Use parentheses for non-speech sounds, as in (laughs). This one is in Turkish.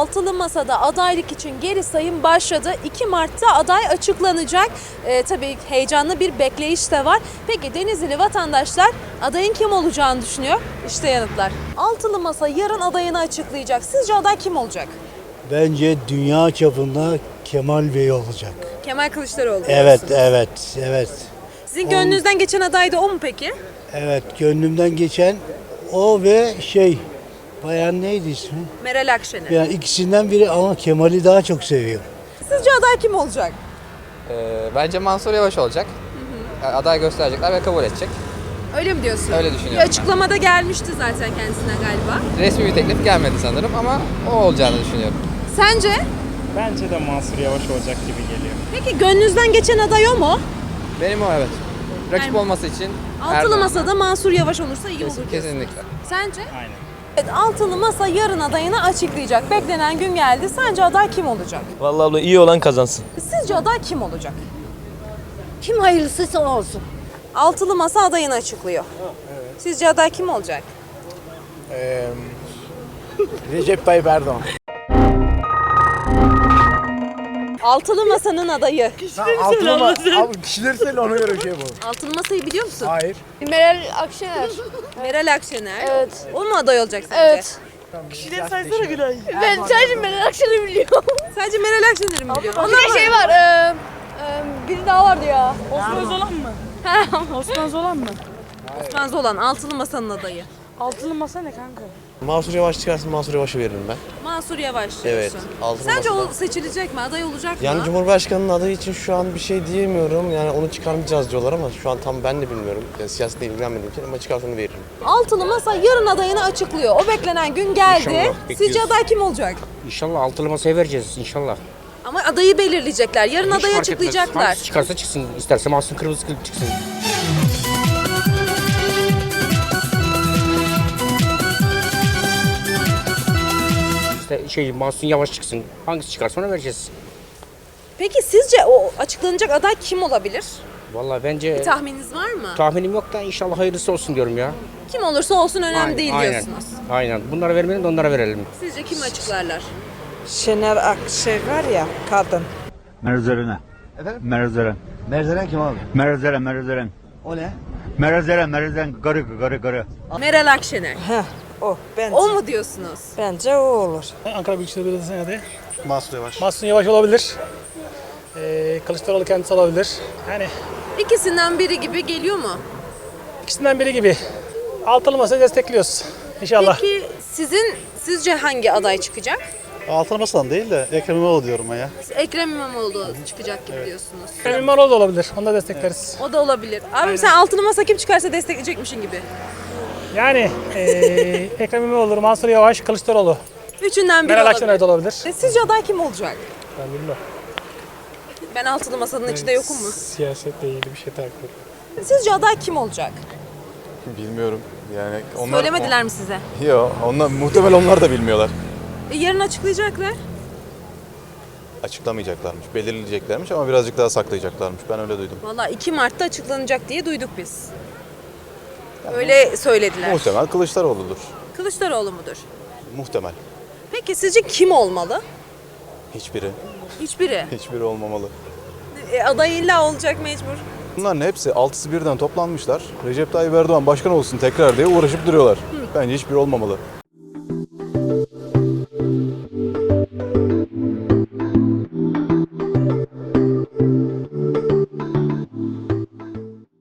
Altılı Masa'da adaylık için geri sayım başladı. 2 Mart'ta aday açıklanacak. Ee, tabii heyecanlı bir bekleyiş de var. Peki Denizli vatandaşlar adayın kim olacağını düşünüyor? İşte yanıtlar. Altılı Masa yarın adayını açıklayacak. Sizce aday kim olacak? Bence dünya çapında Kemal Bey olacak. Kemal Kılıçdaroğlu. Evet, diyorsunuz. evet, evet. Sizin gönlünüzden geçen aday da o mu peki? Evet, gönlümden geçen o ve şey, bayan neydi ismi? Meral Akşener. Yani ikisinden biri ama Kemal'i daha çok seviyor. Sizce aday kim olacak? Ee, bence Mansur Yavaş olacak. Yani Aday gösterecekler ve kabul edecek. Öyle mi diyorsun? Öyle Bir düşünüyorum. açıklamada gelmişti zaten kendisine galiba. Resmi bir teklif gelmedi sanırım ama o olacağını düşünüyorum. Sence? Bence de Mansur Yavaş olacak gibi geliyor. Peki gönlünüzden geçen aday o mu? Benim o evet. Rakip Yani- olması için Altılı Masa'da Mansur Yavaş olursa iyi olur Kesin- diyorsun. Kesinlikle. Sence? Aynen. Evet, Altılı Masa yarın adayını açıklayacak. Beklenen gün geldi. Sence aday kim olacak? Vallahi abla iyi olan kazansın. Sizce aday kim olacak? Kim hayırlısıysa olsun. Altılı Masa adayını açıklıyor. Sizce aday kim olacak? Recep Tayyip Erdoğan. Altılı Masa'nın adayı. Altıma, abi kişileri söyle ona göre şey bu. Altılı Masa'yı biliyor musun? Hayır. Meral Akşener. Meral Akşener. Evet. O mu aday olacak sence? Evet. Ben sadece Meral Akşener'i biliyorum. (laughs) Sadece Meral Akşener'i mi biliyor? Bir de şey var. E, e, biri daha vardı ya. Osman Zolan mı? Osman Zolan mı? Osman Zolan, Altılı Masa'nın adayı. Altılı masa ne kanka? Mansur Yavaş çıkarsın Mansur Yavaş'ı veririm ben. Mansur Yavaş diyorsun. Evet, Altılı Sence Masa'da. o seçilecek mi? Aday olacak Yani mı? Cumhurbaşkanının adayı için şu an bir şey diyemiyorum. Yani onu çıkarmayacağız diyorlar ama şu an tam ben de bilmiyorum. Yani siyasetle ilgilenmediğim için ama çıkarsa onu veririm. Altılı Masa yarın adayını açıklıyor. O beklenen gün geldi. İnşallah, Sizce bekliyoruz. aday kim olacak? İnşallah altılı masaya vereceğiz inşallah. Ama adayı belirleyecekler. Yarın Hiç adayı fark etmez. açıklayacaklar. Hangisi çıkarsa çıksın. İsterse Mahsun Kırmızı Kılıç çıksın. İşte şey Mahsun Yavaş çıksın. Hangisi çıkarsa ona vereceğiz. Peki sizce o açıklanacak aday kim olabilir? Vallahi bence Bir tahmininiz var mı? tahminim yok da inşallah hayırlısı olsun diyorum ya. Kim olursa olsun önemli Aynen, değil aynen. diyorsunuz. Aynen. Bunlara vermeyelim de onlara verelim. Sizce kim açıklarlar? Şener Akşe var ya kadın. Merzerene. Efendim? Merzeren. Merzeren kim abi? Merzeren, Merzeren. O ne? Merzeren, Merzeren. Garı, garı, garı. Meral Akşener. Heh, o bence. O mu diyorsunuz? Bence o olur. Ankara Büyükşehir Belediyesi'nin adayı. Mansur Yavaş. Mahsun Yavaş olabilir. Ee, Kılıçdaroğlu kendisi olabilir. Yani İkisinden biri gibi geliyor mu? ikisinden biri gibi. Altılı Masa'yı destekliyoruz. İnşallah. Peki sizin sizce hangi aday çıkacak? Altılı Masa'dan değil de Ekrem İmamoğlu diyorum ben ya. Ekrem İmamoğlu çıkacak gibi diyorsunuz. Ekrem İmamoğlu da olabilir. Onu da destekleriz. O da olabilir. Abi sen altılı masa kim çıkarsa destekleyecekmişin gibi. Yani ee, (laughs) Ekrem İmamoğlu, Mansur Yavaş, Kılıçdaroğlu. Üçünden biri Meral olabilir. Akşener de olabilir. E, Sizce aday kim olacak? Ben bilmem. Ben altılı masanın içinde yokum mu? Siyasetle ilgili bir şey takip Sizce aday kim olacak? Bilmiyorum. Yani onlar... Söylemediler mi size? Yok, onlar muhtemel onlar da bilmiyorlar. E, yarın açıklayacaklar. Açıklamayacaklarmış, belirleyeceklermiş ama birazcık daha saklayacaklarmış. Ben öyle duydum. Valla 2 Mart'ta açıklanacak diye duyduk biz. Öyle söylediler. Muhtemel Kılıçdaroğlu'dur. Kılıçdaroğlu mudur? Muhtemel. Peki sizce kim olmalı? Hiçbiri. Hiçbiri. Hiçbiri olmamalı. E, aday illa olacak mecbur. Bunların hepsi altısı birden toplanmışlar. Recep Tayyip Erdoğan başkan olsun tekrar diye uğraşıp duruyorlar. Bence hiçbiri olmamalı.